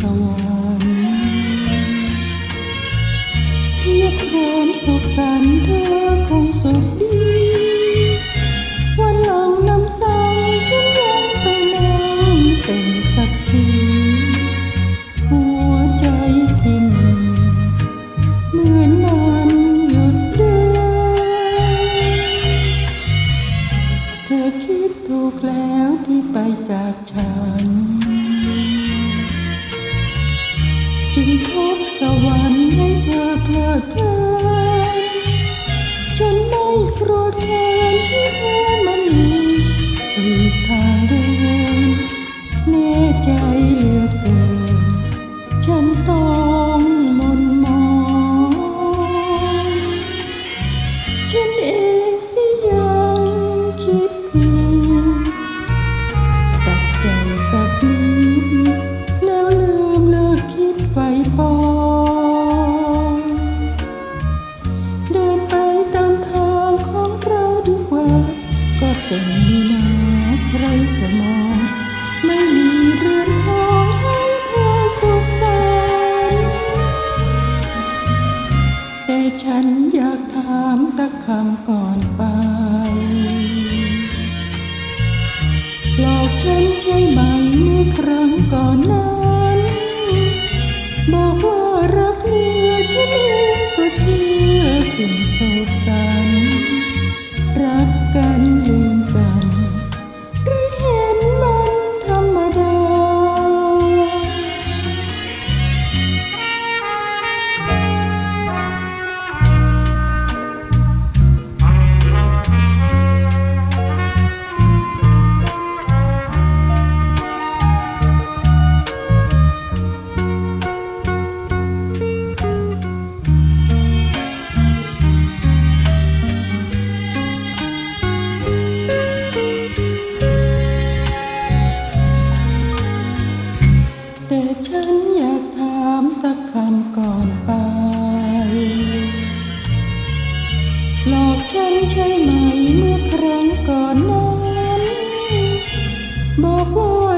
สวรรค์เทียบความสุขสันต์เธอ สักทีหัวใจทิ่มเหมือนมันหยุดเดินเธอคิดถูกแล้วที่ไปจากฉัน จึงพบสวรรค์ให้เธอเพลิดเพลินฉันไม่โกรธ ก็เป็นนี่นาใครจะมอง ไม่มีเรือนทองให้เธอสุขสันต์แต่ฉันอยากถามสักคำก่อนไปหลอกฉันใช่ไหมเมื่อครั้งก่อนนั้น บอกว่ารักเหลือฉันเองก็เชื่อจริง อกฉันใช่ไหมเมื่อครั้งก่อนนั้นบอกว่า